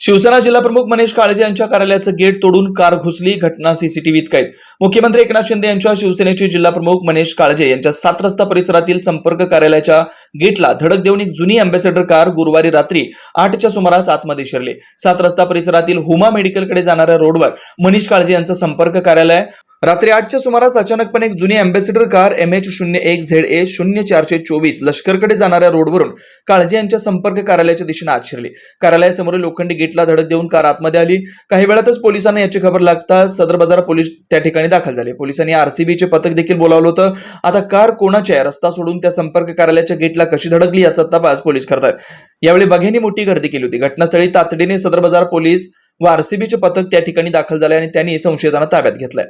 शिवसेना जिल्हाप्रमुख मनीष काळजे यांच्या कार्यालयाचं गेट तोडून कार घुसली घटना सीसीटीव्हीत कैद. मुख्यमंत्री एकनाथ शिंदे यांच्या शिवसेनेचे जिल्हाप्रमुख मनीष काळजे यांच्या सात रस्ता परिसरातील संपर्क कार्यालयाच्या गेटला धडक देऊन एक जुनी अँबॅसेडर कार गुरुवारी रात्री आठच्या सुमारास आतमध्ये शिरले. सात रस्ता परिसरातील हुमा मेडिकलकडे जाणाऱ्या रोडवर मनीष काळजे यांचं संपर्क कार्यालय रात्री आठच्या सुमारास अचानकपणे एक जुनी अँबेसिडर कार एम एच शून्य एक झेड ए शून्य चारशे चोवीस लष्करकडे जाणाऱ्या रोडवरून काळजे यांच्या संपर्क कार्यालयाच्या दिशेने आत शिरली कार्यालयासमोरील लोखंडी गेटला धडक देऊन कार आतमध्ये आली. काही वेळातच पोलिसांना याची खबर लागता सदर बाजार पोलीस त्या ठिकाणी दाखल झाले. पोलिसांनी आरसीबीचे पथक देखील बोलावलं होतं. आता कार कोणाची आहे? रस्ता सोडून त्या संपर्क कार्यालयाच्या गेटला कशी धडकली याचा तपास पोलीस करतात. यावेळी बघ्यांनी मोठी गर्दी केली होती. घटनास्थळी तातडीने सदर बाजार पोलीस व आरसीबीचे पथक त्या ठिकाणी दाखल झाले आणि त्यांनी संशयितांना ताब्यात घेतलंय.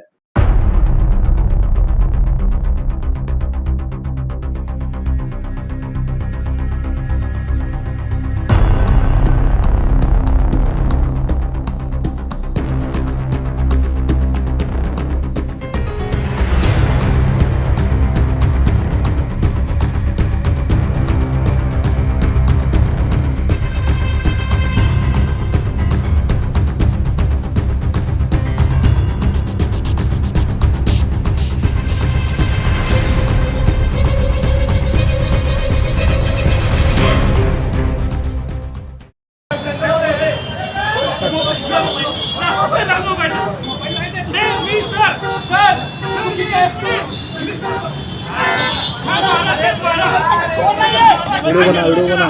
व्हिडिओ बना व्हिडिओ बना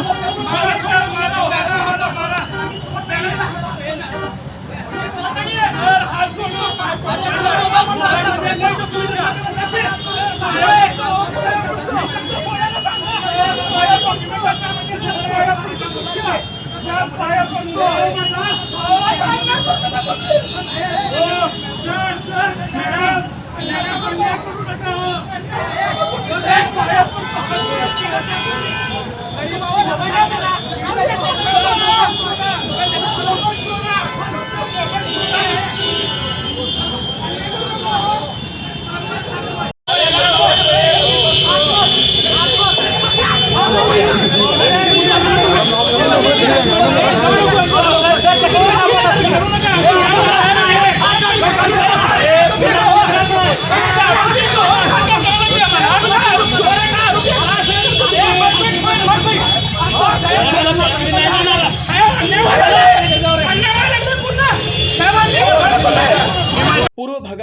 पूर्व